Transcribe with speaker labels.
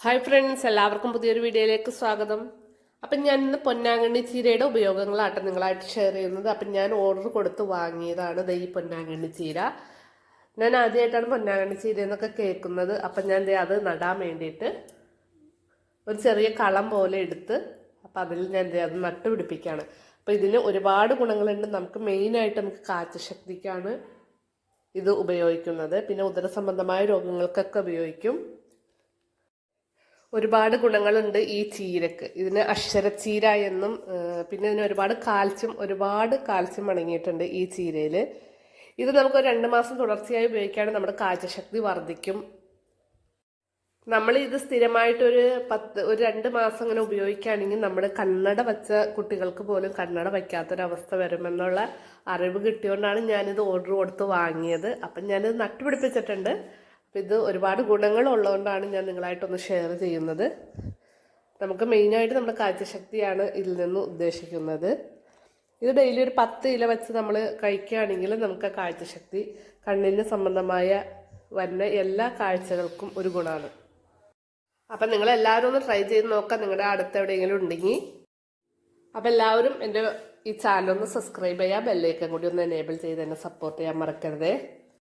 Speaker 1: Hi friends എല്ലാവർക്കും പുതിയൊരു വീഡിയോയിലേക്ക് സ്വാഗതം. അപ്പം ഞാൻ ഇന്ന് പൊന്നാങ്കണ്ണി ചീരയുടെ ഉപയോഗങ്ങളാട്ടെ നിങ്ങളായിട്ട് ഷെയർ ചെയ്യുന്നത്. അപ്പം ഞാൻ ഓർഡർ കൊടുത്ത് വാങ്ങിയതാണ് ദേ ഈ പൊന്നാങ്കണ്ണി ചീര. ഞാൻ ആദ്യമായിട്ടാണ് പൊന്നാങ്കണ്ണി ചീര എന്നൊക്കെ കേൾക്കുന്നത്. അപ്പം ഞാൻ അത് നടാൻ വേണ്ടിയിട്ട് ഒരു ചെറിയ കളം പോലെ എടുത്ത് അപ്പം അതിൽ ഞാൻ അത് നട്ടുപിടിപ്പിക്കുകയാണ് അപ്പം ഇതിന് ഒരുപാട് ഗുണങ്ങളുണ്ട്. നമുക്ക് മെയിനായിട്ട് നമുക്ക് കാഴ്ചശക്തിക്കാണ് ഇത് ഉപയോഗിക്കുന്നത്. പിന്നെ ഉദര സംബന്ധമായ രോഗങ്ങൾക്കൊക്കെ ഉപയോഗിക്കും. ഒരുപാട് ഗുണങ്ങളുണ്ട് ഈ ചീരക്ക്. ഇതിന് അക്ഷരച്ചീര എന്നും പിന്നെ ഇതിന് ഒരുപാട് കാൽസ്യം ഒരുപാട് കാൽസ്യം അടങ്ങിയിട്ടുണ്ട് ഈ ചീരയിൽ ഇത് നമുക്ക് ഒരു രണ്ട് മാസം തുടർച്ചയായി ഉപയോഗിക്കുകയാണെങ്കിൽ നമ്മുടെ കാഴ്ചശക്തി വർദ്ധിക്കും. നമ്മൾ ഇത് സ്ഥിരമായിട്ടൊരു പത്ത് ഒരു രണ്ട് മാസം അങ്ങനെ ഉപയോഗിക്കുകയാണെങ്കിൽ നമ്മൾ കണ്ണട വച്ച കുട്ടികൾക്ക് പോലും കണ്ണട വയ്ക്കാത്തൊരവസ്ഥ വരുമെന്നുള്ള അറിവ് കിട്ടിയോണ്ടാണ് ഞാനിത് ഓർഡർ കൊടുത്ത് വാങ്ങിയത്. അപ്പം ഞാനിത് നട്ടുപിടിപ്പിച്ചിട്ടുണ്ട്. ഇത് ഒരുപാട് ഗുണങ്ങളുള്ളതുകൊണ്ടാണ് ഞാൻ നിങ്ങളായിട്ടൊന്ന് ഷെയർ ചെയ്യുന്നത്. നമുക്ക് മെയിനായിട്ട് നമ്മുടെ കാഴ്ചശക്തിയാണ് ഇതിൽ നിന്ന് ഉദ്ദേശിക്കുന്നത്. ഇത് ഡെയിലി ഒരു പത്ത് ഇല വെച്ച് നമ്മൾ കഴിക്കുകയാണെങ്കിൽ നമുക്ക് കാഴ്ചശക്തി കണ്ണിന് സംബന്ധമായ വരുന്ന എല്ലാ കാഴ്ചകൾക്കും ഒരു ഗുണമാണ്. അപ്പം നിങ്ങൾ എല്ലാവരും ഒന്ന് ട്രൈ ചെയ്ത് നോക്കാം നിങ്ങളുടെ അടുത്ത് എവിടെയെങ്കിലും ഉണ്ടെങ്കിൽ. അപ്പം എല്ലാവരും എന്റെ ഈ ചാനൽ ഒന്ന് സബ്സ്ക്രൈബ് ചെയ്യുക ബെല്ലേക്കും കൂടി ഒന്ന് എനേബിൾ ചെയ്ത് എന്നെ സപ്പോർട്ട് ചെയ്യാൻ മറക്കരുതേ.